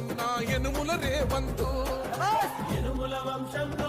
అన్న ఎనుముల రేవంతు. ఎనుముల వంశంలో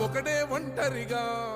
ఒకడే ఒంటరిగా.